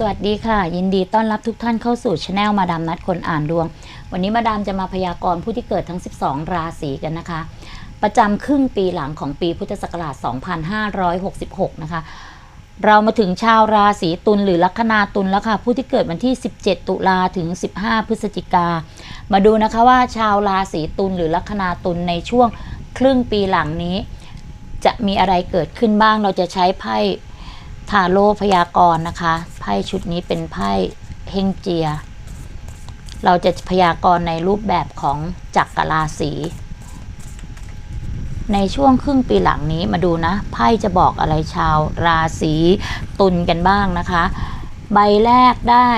สวัสดีค่ะ ยินดีต้อนรับทุกท่านเข้าสู่ช anel มาดามนัดคนอ่านดวง วันนี้มาดามจะมาพยากรณ์ผู้ที่เกิดทั้ง 12 ราศีกันนะคะ ประจำครึ่งปีหลังของปีพุทธศักราช 2566 นะคะ เรามาถึงชาวราศีตุลหรือลัคนาตุลแล้วค่ะ ผู้ที่เกิดวันที่ 17 ตุลาถึง 15 พฤศจิกา มาดูนะคะว่าชาวราศีตุลหรือลัคนาตุลในช่วงครึ่งปีหลังนี้ จะมีอะไรเกิดขึ้นบ้างเราจะใช้ไพ่ทาโร่พยากรณ์นะคะ พ่ชุดนี้เป็นไพ่เฮงเจีย เราจะพยากรณ์ในรูปแบบของจักรราศีในช่วงครึ่งปีหลังนี้มาดูนะ ไพ่จะบอกอะไรชาวราศีตุลกันบ้างนะคะ ใบแรกได้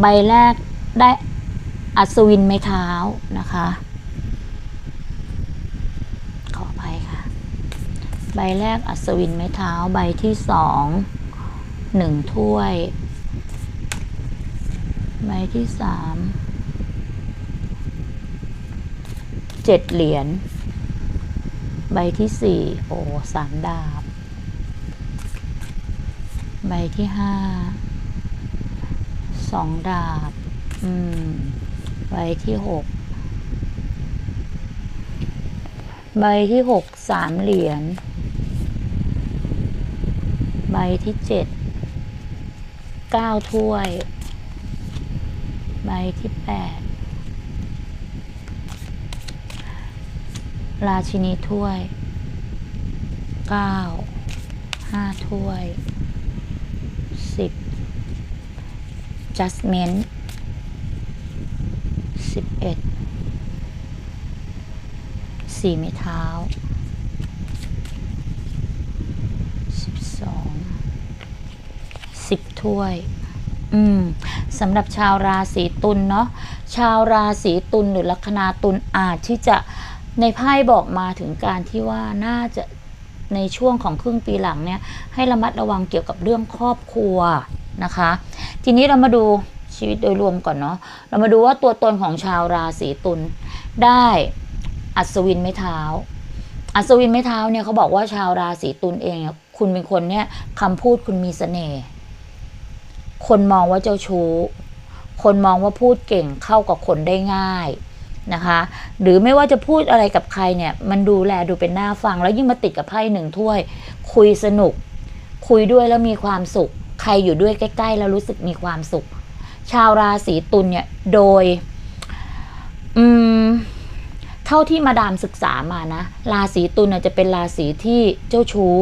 ใบแรกได้อัศวินไม้เท้านะคะ ขออภัยค่ะ ใบแรกอัศวินไม้เท้า ใบที่สองหนึ่งถ้วย ใบที่สามเจ็ดเหรียญ ใบที่สี่โอ้สามดาบ ใบที่ห้าสองดาบ อืม ใบที่หกใบที่หกสามเหรียญ ที่เจ็ดเก้าถ้วย ใบที่แปดราชินีถ้วยเก้าห้าถ้วยสิบ judgment สิบเอ็ดสี่ไม้เท้า สิบสอง สิบ ถ้วย อืมสำหรับชาวราศีตุลเนาะชาวราศีตุลหรือลัคนาตุลอาจที่จะในไพ่บอกมาถึงการที่ว่าน่าจะในช่วงของครึ่งปีหลังเนี่ย ให้ระมัดระวังเกี่ยวกับเรื่องครอบครัวนะคะ ทีนี้เรามาดูชีวิตโดยรวมก่อนเนาะเรามาดูว่าตัวตนของชาวราศีตุลได้อัศวินไม้เท้า อัศวินไม้เท้าเนี่ยเขาบอกว่าชาวราศีตุลเอง คุณเป็นคนเนี่ยคำพูดคุณมีเสน่ห์ คนมองว่าเจ้าชู้ คนมองว่าพูดเก่งเข้ากับคนได้ง่ายนะคะ หรือไม่ว่าจะพูดอะไรกับใครเนี่ย มันดูแลดูเป็นหน้าฟัง แล้วยิ่งมาติดกับไพ่หนึ่งถ้วย คุยสนุก คุยด้วยแล้วมีความสุข ใครอยู่ด้วยใกล้ ๆ แล้วรู้สึกมีความสุข ชาวราศีตุลเนี่ยโดย อืมเท่าที่มาดามศึกษามานะ ราศีตุลจะเป็นราศีที่เจ้าชู้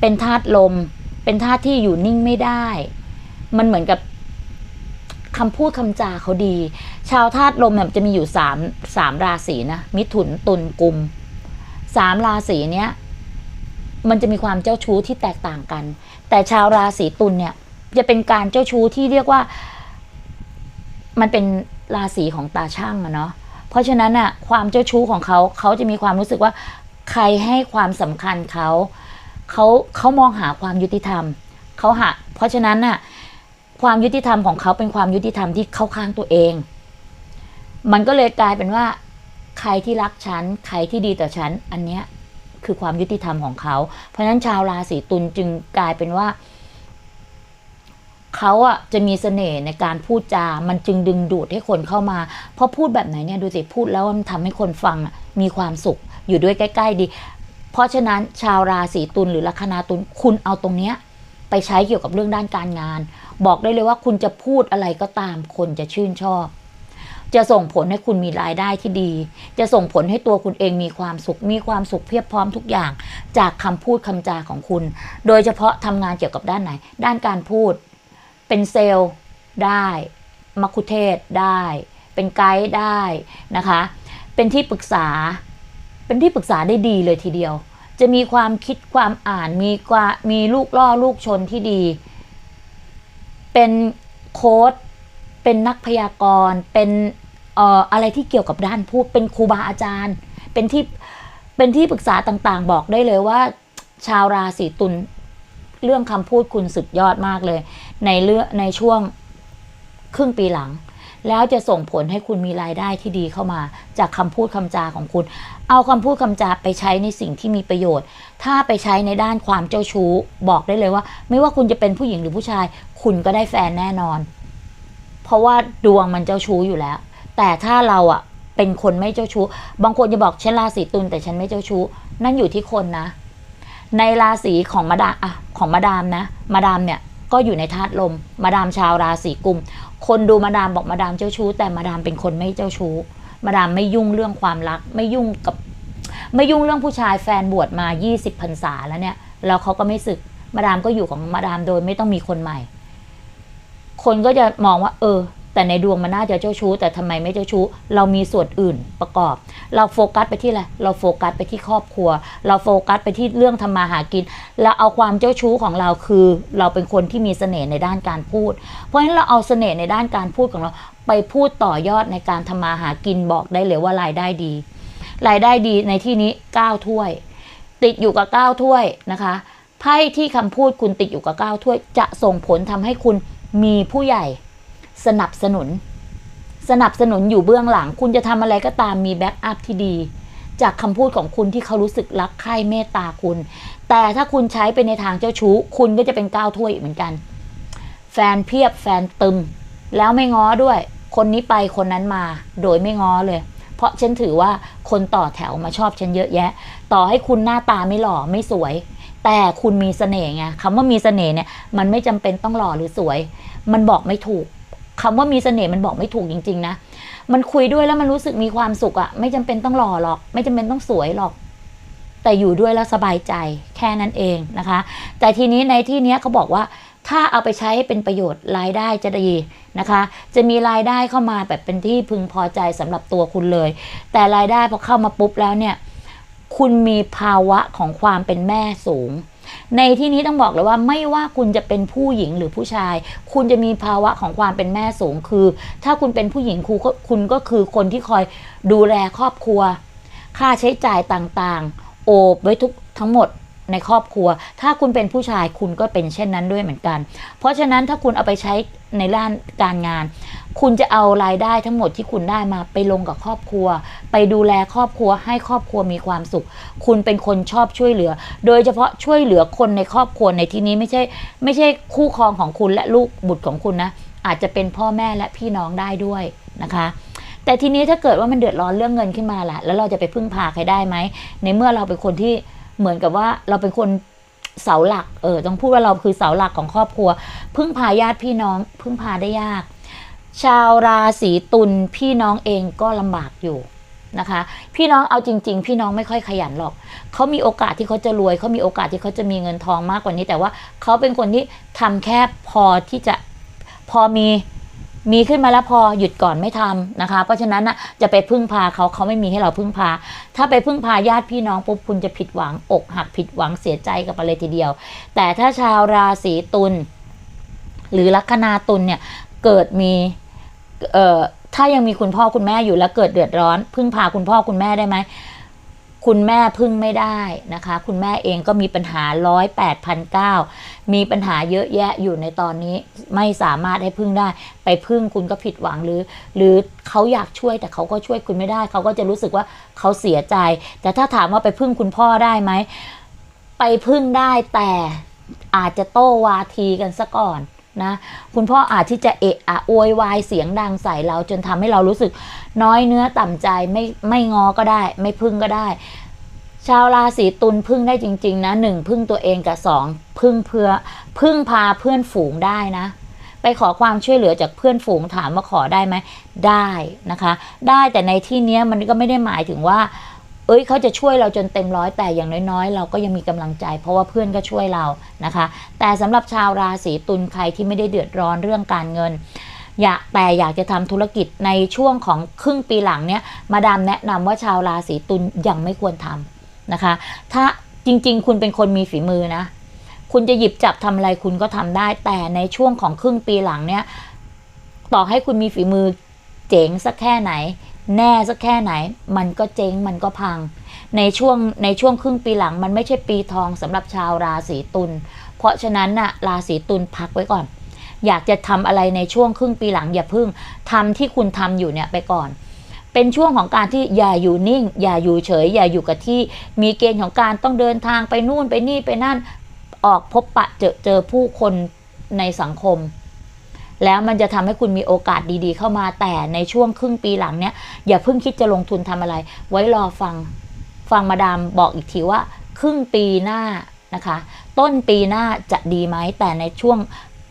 เป็นธาตุลม เป็นธาตุที่อยู่นิ่งไม่ได้ มันเหมือนกับคำพูดคำจาเขาดี ชาวธาตุลมเนี่ยจะมีอยู่สามสามราศีนะ มิถุนตุลกุมสามราศีเนี้ย มันจะมีความเจ้าชู้ที่แตกต่างกัน แต่ชาวราศีตุลเนี่ย จะเป็นการเจ้าชู้ที่เรียกว่า มันเป็นราศีของตาช่างอะเนาะเพราะฉะนั้นอะความเจ้าชู้ของเขาเขาจะมีความรู้สึกว่า ใครให้ความสำคัญเขาเขาเขามองหาความยุติธรรมเขาหาเพราะฉะนั้นน่ะ ความยุติธรรมของเขาเป็นความยุติธรรมที่เข้าข้างตัวเอง มันก็เลยกลายเป็นว่า ใครที่รักฉัน ใครที่ดีต่อฉัน อันเนี้ยคือความยุติธรรมของเขา เพราะฉะนั้นชาวราศีตุลจึงกลายเป็นว่าเขาอะจะมีเสน่ห์ในการพูดจา มันจึงดึงดูดให้คนเข้ามา เพราะพูดแบบไหนเนี่ยดูสิพูดแล้วมันทำให้คนฟังมีความสุขอยู่ด้วยใกล้ ๆ ดี เพราะฉะนั้นชาวราศีตุลหรือลัคนาตุลคุณเอาตรงเนี้ย ไปใช้เกี่ยวกับเรื่องด้านการงาน บอกได้เลยว่าคุณจะพูดอะไรก็ตามคนจะชื่นชอบ จะส่งผลให้คุณมีรายได้ที่ดี จะส่งผลให้ตัวคุณเองมีความสุข มีความสุขเพียบพร้อมทุกอย่าง จากคำพูดคำจาของคุณ โดยเฉพาะทำงานเกี่ยวกับด้านไหน ด้านการพูด เป็นเซลล์ได้มัคคุเทศได้ เป็นไกด์ได้นะคะ เป็นที่ปรึกษา เป็นที่ปรึกษาได้ดีเลยทีเดียว จะมีความคิดความอ่านมีกว่ามีลูกล่อลูกชนที่ดี เป็นโค้ดเป็นนักพยากรณ์เป็นเอ่ออะไรที่เกี่ยวกับด้านพูดเป็นครูบาอาจารย์ เป็นที่เป็นที่ปรึกษาต่างๆ บอกได้เลยว่า ชาวราศีตุลเรื่องคำพูดคุณสุดยอดมากเลย ในเรื่องในช่วงครึ่งปีหลัง แล้วจะส่งผลให้คุณมีรายได้ที่ดีเข้ามา จากคำพูดคำจาของคุณ เอาคำพูดคำจาไปใช้ในสิ่งที่มีประโยชน์ ถ้าไปใช้ในด้านความเจ้าชู้ บอกได้เลยว่า ไม่ว่าคุณจะเป็นผู้หญิงหรือผู้ชาย คุณก็ได้แฟนแน่นอน เพราะว่าดวงมันเจ้าชู้อยู่แล้ว แต่ถ้าเราอะเป็นคนไม่เจ้าชู้ บางคนจะบอกฉันราศีตุลแต่ฉันไม่เจ้าชู้ นั่นอยู่ที่คนนะ ในราศีของมาดามอะของมาดามนะ มาดามเนี่ยก็อยู่ในธาตุลม มาดามชาวราศีกุม คนดูมาดามบอกมาดามเจ้าชู้ แต่มาดามเป็นคนไม่เจ้าชู้ มาดามไม่ยุ่งเรื่องความรัก ไม่ยุ่งกับ ไม่ยุ่งเรื่องผู้ชายแฟนบวชมา 20พรรษาแล้วเนี่ย แล้วเขาก็ไม่สึก มาดามก็อยู่ของมาดามโดยไม่ต้องมีคนใหม่ คนก็จะมองว่า เออ แต่ในดวงมันน่าจะเจ้าชู้ แต่ทำไมไม่เจ้าชู้ เรามีส่วนอื่นประกอบ เราโฟกัสไปที่อะไรเราโฟกัสไปที่ครอบครัว เราโฟกัสไปที่เรื่องทำมาหากินเราเอาความเจ้าชู้ของเราคือ เราเป็นคนที่มีเสน่ห์ในด้านการพูด เพราะฉะนั้นเราเอาเสน่ห์ในด้านการพูดของเรา ไปพูดต่อยอดในการทำมาหากินบอกได้เลยว่ารายได้ดี รายได้ดีในที่นี้9ถ้วย ติดอยู่กับ9ถ้วยนะคะไพ่ที่คำพูดคุณติดอยู่กับ9ถ้วย จะส่งผลทำให้คุณมีผู้ใหญ่ สนับสนุน สนับสนุนอยู่เบื้องหลัง คุณจะทำอะไรก็ตามมีแบ็กอัพที่ดี จากคำพูดของคุณที่เขารู้สึกรักใคร่เมตตาคุณ แต่ถ้าคุณใช้ไปในทางเจ้าชู้ คุณก็จะเป็นก้าวถ้วยอีกเหมือนกัน แฟนเพียบแฟนตึม แล้วไม่ง้อด้วย คนนี้ไปคนนั้นมา โดยไม่ง้อเลย เพราะฉันถือว่าคนต่อแถวมาชอบฉันเยอะแยะ ต่อให้คุณหน้าตาไม่หล่อไม่สวยแต่คุณมีเสน่ห์ไงคำว่ามีเสน่ห์เนี่ยมันไม่จำเป็นต้องหล่อหรือสวย มันบอกไม่ถูก คำว่ามีเสน่ห์มันบอกไม่ถูกจริง ๆ นะ มันคุยด้วยแล้วมันรู้สึกมีความสุขอะไม่จำเป็นต้องหล่อหรอก ไม่จำเป็นต้องสวยหรอก แต่อยู่ด้วยแล้วสบายใจแค่นั้นเองนะคะ แต่ทีนี้ในที่เนี้ยเขาบอกว่าถ้าเอาไปใช้ให้เป็นประโยชน์รายได้จะดีนะคะ จะมีรายได้เข้ามาแบบเป็นที่พึงพอใจสำหรับตัวคุณเลย แต่รายได้พอเข้ามาปุ๊บแล้วเนี่ย คุณมีภาวะของความเป็นแม่สูง ในที่นี้ต้องบอกเลยว่าไม่ว่าคุณจะเป็นผู้หญิงหรือผู้ชาย คุณจะมีภาวะของความเป็นแม่สูงคือ ถ้าคุณเป็นผู้หญิงคุณก็คุณก็คือคนที่คอยดูแลครอบครัว ค่าใช้จ่ายต่างๆ โอบไว้ทุกทั้งหมด ในครอบครัว ถ้าคุณเป็นผู้ชายคุณก็เป็นเช่นนั้นด้วยเหมือนกัน เพราะฉะนั้นถ้าคุณเอาไปใช้ในด้านการงาน คุณจะเอารายได้ทั้งหมดที่คุณได้มาไปลงกับครอบครัว ไปดูแลครอบครัวให้ครอบครัวมีความสุข คุณเป็นคนชอบช่วยเหลือ โดยเฉพาะช่วยเหลือคนในครอบครัวในที่นี้ไม่ใช่ ไม่ใช่คู่ครองของคุณและลูกบุตรของคุณนะ อาจจะเป็นพ่อแม่และพี่น้องได้ด้วยนะคะแต่ทีนี้ถ้าเกิดว่ามันเดือดร้อนเรื่องเงินขึ้นมาล่ะ แล้วเราจะไปพึ่งพาใครได้ไหม ในเมื่อเราเป็นคนที่ เหมือนกับว่าเราเป็นคนเสาหลัก เออ ต้องพูดว่าเราคือเสาหลักของครอบครัว พึ่งพาญาติพี่น้อง พึ่งพาได้ยาก ชาวราศีตุลพี่น้องเองก็ลำบากอยู่นะคะ พี่น้องเอาจริง ๆ พี่น้องไม่ค่อยขยันหรอก เขามีโอกาสที่เขาจะรวย เขามีโอกาสที่เขาจะมีเงินทองมากกว่านี้ แต่ว่าเขาเป็นคนที่ทำแค่พอที่จะพอมี มีขึ้นมาแล้วพอหยุดก่อนไม่ทำนะคะ เพราะฉะนั้นน่ะจะไปพึ่งพาเขาเขาไม่มีให้เราพึ่งพา ถ้าไปพึ่งพาญาติพี่น้องปุ๊บคุณจะผิดหวังอกหักผิดหวังเสียใจกับอะไรทีเดียว แต่ถ้าชาวราศีตุลหรือลัคนาตุลเนี่ยเกิดมีเอ่อถ้ายังมีคุณพ่อคุณแม่อยู่แล้วเกิดเดือดร้อน พึ่งพาคุณพ่อคุณแม่ได้ไหม คุณแม่พึ่งไม่ได้นะคะ คุณแม่เองก็มีปัญหาร้อยแปดพันเก้ามีปัญหาเยอะแยะอยู่ในตอนนี้ไม่สามารถให้พึ่งได้ ไปพึ่งคุณก็ผิดหวังหรือ หรือเขาอยากช่วยแต่เขาก็ช่วยคุณไม่ได้ เขาก็จะรู้สึกว่าเขาเสียใจ แต่ถ้าถามว่าไปพึ่งคุณพ่อได้ไหมไปพึ่งได้แต่อาจจะโต้วาทีกันซะก่อน นะคุณพ่ออาจที่จะเอะอะโวยวายเสียงดังใส่เราจนทำให้เรารู้สึกน้อยเนื้อต่ำใจไม่ไม่งอก็ได้ ไม่พึ่งก็ได้ ชาวราศีตุลพึ่งได้จริง ๆ นะหนึ่งพึ่งตัวเองกับสองพึ่งเพื่อพึ่งพาเพื่อนฝูงได้นะไปขอความช่วยเหลือจากเพื่อนฝูงถามว่าขอได้ไหมได้นะคะ ได้แต่ในที่นี้มันก็ไม่ได้หมายถึงว่า เอ้ยเขาจะช่วยเราจนเต็มร้อยแต่อย่างน้อยๆ เราก็ยังมีกำลังใจ เพราะว่าเพื่อนก็ช่วยเรานะคะ แต่สำหรับชาวราศีตุลใครที่ไม่ได้เดือดร้อนเรื่องการเงินอยากแต่อยากจะทำธุรกิจในช่วงของครึ่งปีหลังเนี้ยมาดามแนะนำว่าชาวราศีตุลยังไม่ควรทำนะคะ ถ้าจริงๆ คุณเป็นคนมีฝีมือนะ คุณจะหยิบจับทำอะไรคุณก็ทำได้ แต่ในช่วงของครึ่งปีหลังเนี้ยต่อให้คุณมีฝีมือเจ๋งสักแค่ไหน แน่สักแค่ไหน มันก็เจ๊งมันก็พัง ในช่วงในช่วงครึ่งปีหลังมันไม่ใช่ปีทองสำหรับชาวราศีตุลเพราะฉะนั้นน่ะราศีตุลพักไว้ก่อน อยากจะทำอะไรในช่วงครึ่งปีหลังอย่าพึ่งทำที่คุณทำอยู่เนี่ยไปก่อนเป็นช่วงของการที่อย่าอยู่นิ่ง อย่าอยู่เฉย อย่าอยู่กับที่มีเกณฑ์ของการต้องเดินทางไปนู่นไปนี่ไปนั่นออกพบปะเจอเจอผู้คนในสังคม แล้วมันจะทำให้คุณมีโอกาสดีๆ เข้ามาแต่ในช่วงครึ่งปีหลังเนี่ยอย่าเพิ่งคิดจะลงทุนทำอะไร ไว้รอฟังฟังมาดามบอกอีกทีว่า ครึ่งปีหน้านะคะ ต้นปีหน้าจะดีไหมแต่ในช่วง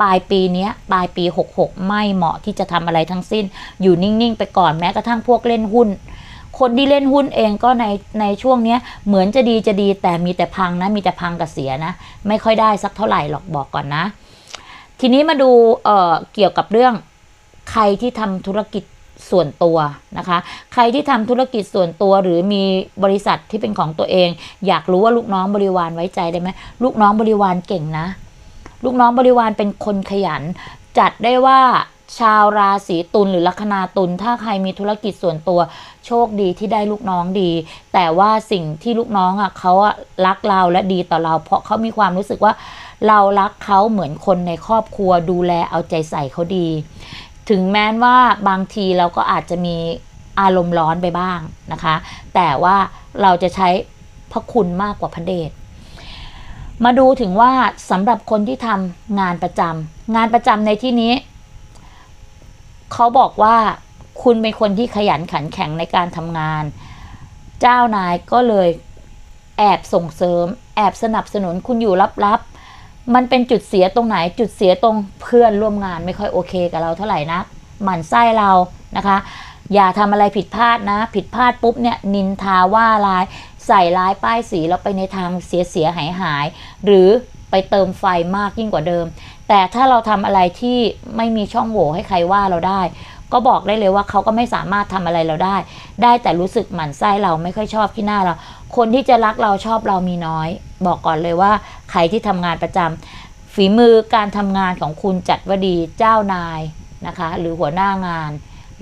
ปลายปีนี้ปลายปี 66 ไม่เหมาะที่จะทำอะไรทั้งสิ้น อยู่นิ่ง ๆ ไปก่อนแม้กระทั่งพวกเล่นหุ้น คนที่เล่นหุ้นเองก็ในในช่วงเนี้ยเหมือนจะดีจะดีแต่มีแต่พังนะ มีแต่พังกับเสียนะ ไม่ค่อยได้สักเท่าไหร่หรอกบอกก่อนนะ ทีนี้มาดูเเกี่ยวกับเรื่องใครที่ทำธุรกิจส่วนตัวนะคะ ใครที่ทำธุรกิจส่วนตัวหรือมีบริษัทที่เป็นของตัวเอง อยากรู้ว่าลูกน้องบริวารไว้ใจได้ไหมลูกน้องบริวารเก่งนะ ลูกน้องบริวารเป็นคนขยัน จัดได้ว่าชาวราศีตุลหรือลัคนาตุลถ้าใครมีธุรกิจส่วนตัว โชคดีที่ได้ลูกน้องดี แต่ว่าสิ่งที่ลูกน้องอะเขาอะรักเราและดีต่อเรา เพราะเขามีความรู้สึกว่า เรารักเขาเหมือนคนในครอบครัวดูแลเอาใจใส่เขาดี ถึงแม้ว่าบางทีเราก็อาจจะมีอารมณ์ร้อนไปบ้างนะคะ แต่ว่าเราจะใช้พระคุณมากกว่าพระเดชมาดูถึงว่าสำหรับคนที่ทำงานประจำงานประจำในที่นี้ เขาบอกว่าคุณเป็นคนที่ขยันขันแข็งในการทำงาน เจ้านายก็เลยแอบส่งเสริม แอบสนับสนุนคุณอยู่ลับๆ มันเป็นจุดเสียตรงไหนจุดเสียตรงเพื่อนร่วมงานไม่ค่อยโอเคกับเราเท่าไหร่นะหมั่นไส้เรานะคะ อย่าทำอะไรผิดพลาดนะ ผิดพลาดปุ๊บเนี่ยนินทาว่าร้าย ใส่ร้ายป้ายสีแล้วไปในทางเสียเสียหายหาย หรือไปเติมไฟมากยิ่งกว่าเดิม แต่ถ้าเราทำอะไรที่ไม่มีช่องโหว่ให้ใครว่าเราได้ ก็บอกได้เลยว่าเขาก็ไม่สามารถทำอะไรเราได้ ได้แต่รู้สึกหมั่นไส้เราไม่ค่อยชอบที่หน้าเรา คนที่จะรักเราชอบเรามีน้อย บอกก่อนเลยว่า ใครที่ทำงานประจำฝีมือการทำงานของคุณจัดว่าดีเจ้านายนะคะ หรือหัวหน้างาน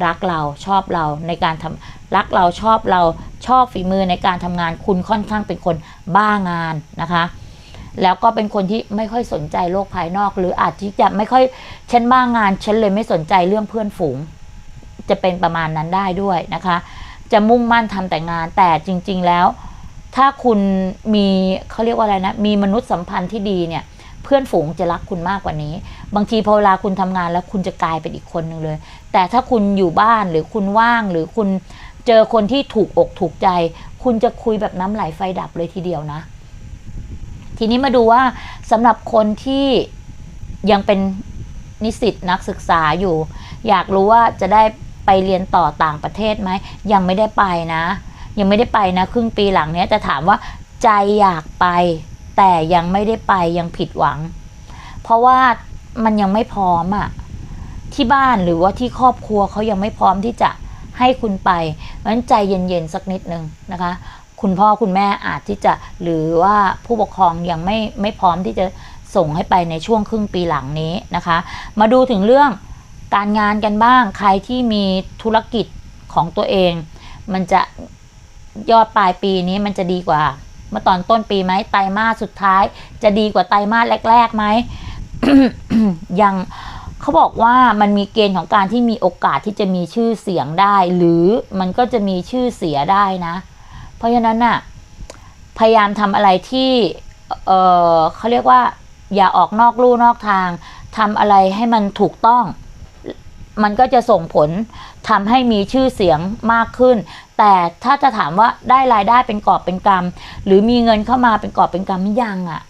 รักเราชอบเราในการทำรักเราชอบเราชอบฝีมือในการทำงานคุณค่อนข้างเป็นคนบ้างานนะคะ แล้วก็เป็นคนที่ไม่ค่อยสนใจโลกภายนอก หรืออาจที่จะไม่ค่อยฉันบ้างงานฉันเลยไม่สนใจเรื่องเพื่อนฝูง จะเป็นประมาณนั้นได้ด้วยนะคะ จะมุ่งมั่นทำแต่งานแต่จริง ๆ แล้ว ถ้าคุณมีเขาเรียกว่าอะไรนะ มีมนุษยสัมพันธ์ที่ดีเนี่ย เพื่อนฝูงจะรักคุณมากกว่านี้ บางทีพอเวลาคุณทำงานแล้วคุณจะกลายเป็นอีกคนหนึ่งเลย แต่ถ้าคุณอยู่บ้านหรือคุณว่างหรือคุณเจอคนที่ถูกอกถูกใจ คุณจะคุยแบบน้ำไหลไฟดับเลยทีเดียวนะ ทีนี้มาดูว่าสำหรับคนที่ยังเป็นนิสิตนักศึกษาอยู่ อยากรู้ว่าจะได้ไปเรียนต่อต่างประเทศไหม ยังไม่ได้ไปนะ ยังไม่ได้ไปนะครึ่งปีหลังเนี้ยจะถามว่าใจอยากไป แต่ยังไม่ได้ไปยังผิดหวัง เพราะว่ามันยังไม่พร้อมอะที่บ้านหรือว่าที่ครอบครัวเขายังไม่พร้อมที่จะให้คุณไปเพราะฉะนั้นใจเย็นๆสักนิดนึงนะคะ คุณพ่อคุณแม่อาจที่จะหรือว่าผู้ปกครองยังไม่ไม่พร้อมที่จะส่งให้ไปในช่วงครึ่งปีหลังนี้นะคะ มาดูถึงเรื่องการงานกันบ้าง ใครที่มีธุรกิจของตัวเอง มันจะ ยอดปลายปีนี้มันจะดีกว่า เมื่อตอนต้นปีไหมไตรมาสสุดท้าย จะดีกว่าไตรมาสแรกๆไหมยังเขาบอกว่ามันมีเกณฑ์ของการที่มีโอกาสที่จะมีชื่อเสียงได้ หรือมันก็จะมีชื่อเสียได้นะ เพราะฉะนั้นน่ะพยายามทำอะไรที่เออเขาเรียกว่า อย่าออกนอกลู่นอกทางทำอะไรให้มันถูกต้อง มันก็จะส่งผลทำให้มีชื่อเสียงมากขึ้น แต่ถ้าจะถามว่าได้รายได้เป็นกอบเป็นกำหรือมีเงินเข้ามาเป็นกอบเป็นกำยังอะ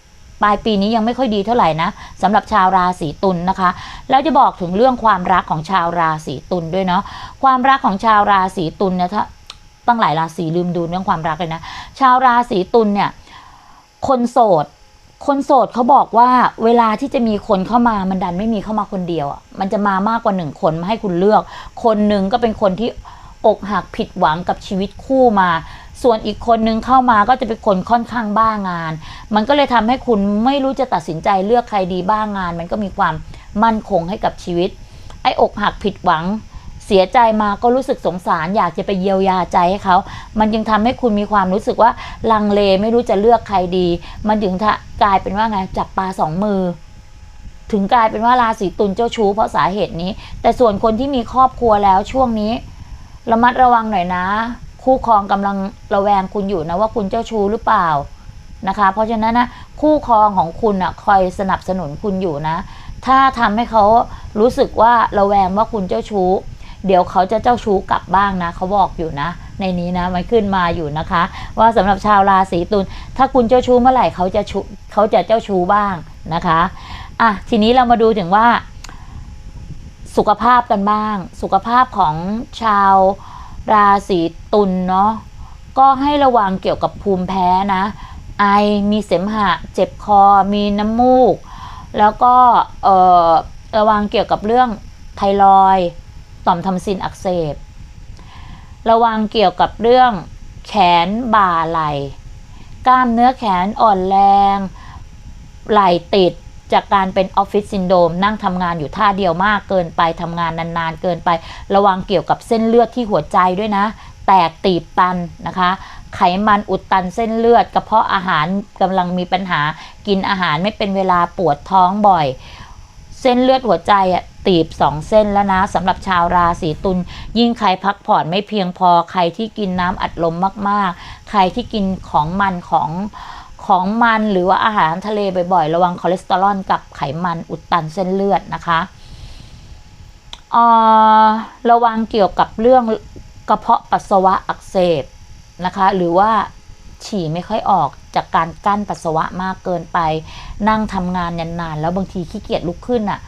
ปลายปีนี้ยังไม่ค่อยดีเท่าไหร่นะสำหรับชาวราศีตุลนนะคะ แล้วจะบอกถึงเรื่องความรักของชาวราศีตุลด้วยเนาะความรักของชาวราศีตุลเนี่ยถ้าตั้งหลายราศีลืมดูเรื่องความรักเลยนะชาวราศีตุลเนี่ย คนโสด คนโสดเขาบอกว่าเวลาที่จะมีคนเข้ามามันดันไม่มีเข้ามาคนเดียวอะมันจะมามากกว่าหนึ่งคนมาให้คุณเลือก คนหนึ่งก็เป็นคนที่ อกหักผิดหวังกับชีวิตคู่มา ส่วนอีกคนนึงเข้ามาก็จะเป็นคนค่อนข้างบ้างาน มันก็เลยทำให้คุณไม่รู้จะตัดสินใจเลือกใครดีบ้างาน มันก็มีความมั่นคงให้กับชีวิต ไอ้อกหักผิดหวังเสียใจมาก็รู้สึกสงสารอยากจะไปเยียวยาใจให้เขา มันจึงทำให้คุณมีความรู้สึกว่าลังเลไม่รู้จะเลือกใครดี มันถึงกลายเป็นว่าไงจับปลาสองมือ ถึงกลายเป็นว่าราศีตุลเจ้าชู้เพราะสาเหตุนี้ แต่ส่วนคนที่มีครอบครัวแล้วช่วงนี้ ระมัดระวังหน่อยนะ คู่ครองกำลังระแวงคุณอยู่นะว่าคุณเจ้าชู้หรือเปล่านะคะ เพราะฉะนั้นนะคู่ครองของคุณอะคอยสนับสนุนคุณอยู่นะ ถ้าทำให้เขารู้สึกว่าระแวงว่าคุณเจ้าชู้ เดี๋ยวเขาจะเจ้าชู้กลับบ้างนะเขาบอกอยู่นะ ในนี้นะมันขึ้นมาอยู่นะคะ ว่าสำหรับชาวราศีตุลถ้าคุณเจ้าชู้เมื่อไหร่เขาจะชูเขาจะเจ้าชู้บ้างนะคะอะทีนี้เรามาดูถึงว่า สุขภาพกันบ้าง สุขภาพของชาวราศีตุลเนาะก็ให้ระวังเกี่ยวกับภูมิแพ้นะ ไอมีเสมหะ เจ็บคอ มีน้ำมูก แล้วก็เออระวังเกี่ยวกับเรื่องไทรอยต่อมทำซินอักเสบ ระวังเกี่ยวกับเรื่องแขนบ่าไหล่กล้ามเนื้อแขนอ่อนแรง ไหล่ติด จากการเป็นออฟฟิศซินโดรมนั่งทำงานอยู่ท่าเดียวมากเกินไปทำงานนานๆ เกินไประวังเกี่ยวกับเส้นเลือดที่หัวใจด้วยนะ แตกตีบตันนะคะ ไขมันอุดตันเส้นเลือด กระเพาะอาหารกำลังมีปัญหา กินอาหารไม่เป็นเวลาปวดท้องบ่อย เส้นเลือดหัวใจอะตีบสองเส้นแล้วนะสำหรับชาวราศีตุลยิ่งใครพักผ่อนไม่เพียงพอใครที่กินน้ำอัดลมมากๆ ใครที่กินของมันของ ของมันหรือว่าอาหารทะเลบ่อยๆ ระวังคอเลสเตอรอลกับไขมันอุดตันเส้นเลือดนะคะเอ่อระวังเกี่ยวกับเรื่องกระเพาะปัสสาวะอักเสบนะคะ หรือว่าฉี่ไม่ค่อยออกจากการกั้นปัสสาวะมากเกินไป นั่งทำงานนานๆ แล้วบางทีขี้เกียจลุกขึ้นอะ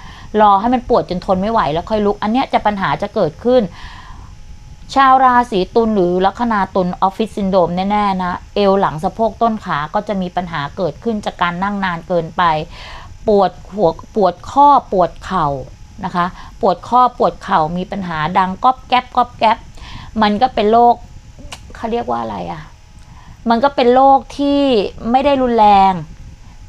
รอให้มันปวดจนทนไม่ไหวแล้วค่อยลุก อันเนี้ยจะปัญหาจะเกิดขึ้น ชาวราศีตุลหรือลัคนาตุลออฟฟิศซินโดมแน่ๆนะ เอวหลังสะโพกต้นขาก็จะมีปัญหาเกิดขึ้นจากการนั่งนานเกินไป ปวดหัวปวดข้อปวดเข่านะคะ ปวดข้อปวดเข่ามีปัญหาดังก๊อบแก๊บก๊อบแก๊บมันก็เป็นโรคเขาเรียกว่าอะไรอะ่ะ มันก็เป็นโรคที่ไม่ได้รุนแรง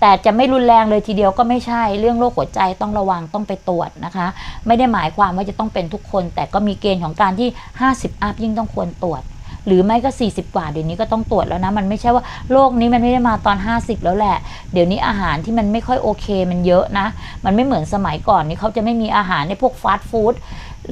แต่จะไม่รุนแรงเลยทีเดียวก็ไม่ใช่ เรื่องโรคหัวใจต้องระวังต้องไปตรวจนะคะ ไม่ได้หมายความว่าจะต้องเป็นทุกคน แต่ก็มีเกณฑ์ของการที่ 50 อัพยิ่งต้องควรตรวจ หรือไม่ก็ 40 กว่าเดี๋ยวนี้ก็ต้องตรวจแล้วนะ มันไม่ใช่ว่าโรคนี้มันไม่ได้มาตอน 50 แล้วแหละ เดี๋ยวนี้อาหารที่มันไม่ค่อยโอเคมันเยอะนะ มันไม่เหมือนสมัยก่อนนี่เขาจะไม่มีอาหารในพวกฟาสต์ฟู้ด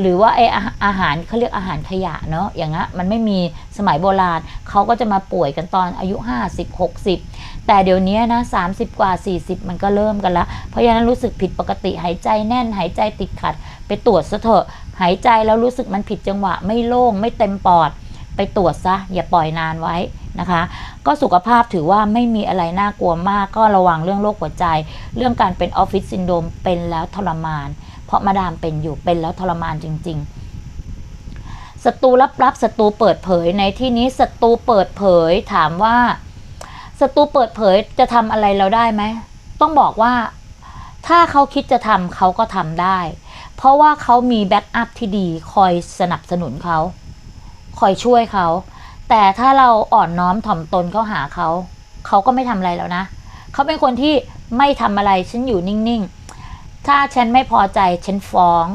หรือว่าไออาหารเขาเรียกอาหารขยะเนาะอย่างเงี้ยมันไม่มีสมัยโบราณเขาก็จะมาป่วยกันตอนอายุ 50 60 แต่เดี๋ยวนี้นะ30 กว่า 40 มันก็เริ่มกันละเพราะฉะนั้นรู้สึกผิดปกติหายใจแน่นหายใจติดขัด ไปตรวจซะเถอะหายใจแล้วรู้สึกมันผิดจังหวะไม่โล่งไม่เต็มปอด ไปตรวจซะอย่าปล่อยนานไว้นะคะ ก็สุขภาพถือว่าไม่มีอะไรน่ากลัวมาก ก็ระวังเรื่องโรคหัวใจ เรื่องการเป็นออฟฟิศซินโดรมเป็นแล้วทรมาน ราะมาดามเป็นอยู่เป็นแล้วทรมานจริง ๆศัตรูลับๆศัตรูเปิดเผยในที่นี้ศัตรูเปิดเผยถามว่าศัตรูเปิดเผยจะทำอะไรเราได้ไหมต้องบอกว่า ถ้าเขาคิดจะทำเขาก็ทำได้ เพราะว่าเขามีแบ็กอัพที่ดีคอยสนับสนุนเขาคอยช่วยเขาแต่ถ้าเราอ่อนน้อมถ่อมตนเข้าหาเขาเขาก็ไม่ทำอะไรแล้วนะเขาเป็นคนที่ไม่ทำอะไรฉันอยู่นิ่งๆ ถ้าฉันไม่พอใจฉันฟ้อง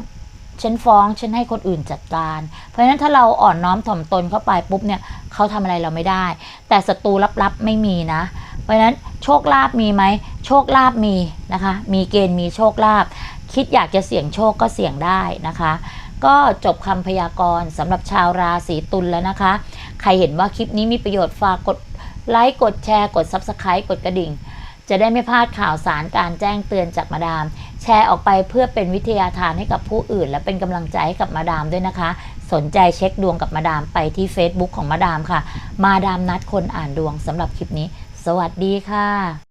ฉันฟ้องฉันให้คนอื่นจัดการ เพราะฉะนั้นถ้าเราอ่อนน้อมถ่อมตนเข้าไปปุ๊บเนี่ยเขาทำอะไรเราไม่ได้ แต่ศัตรูลับๆไม่มีนะ เพราะฉะนั้นโชคลาภมีไหมโชคลาภมีนะคะ มีเกณฑ์มีโชคลาภคิดอยากจะเสี่ยงโชคก็เสี่ยงได้นะคะ ก็จบคำพยากรณ์สำหรับชาวราศีตุลแล้วนะคะ ใครเห็นว่าคลิปนี้มีประโยชน์ฝากกดไลค์กดแชร์ กด Subscribe กดกระดิ่ง จะได้ไม่พลาดข่าวสารการแจ้งเตือนจากมาดาม แชร์ออกไปเพื่อเป็นวิทยาทานให้กับผู้อื่น และเป็นกำลังใจให้กับมาดามด้วยนะคะ สนใจเช็คดวงกับมาดามไปที่ Facebook ของมาดามค่ะ มาดามนัดคนอ่านดวงสำหรับคลิปนี้ สวัสดีค่ะ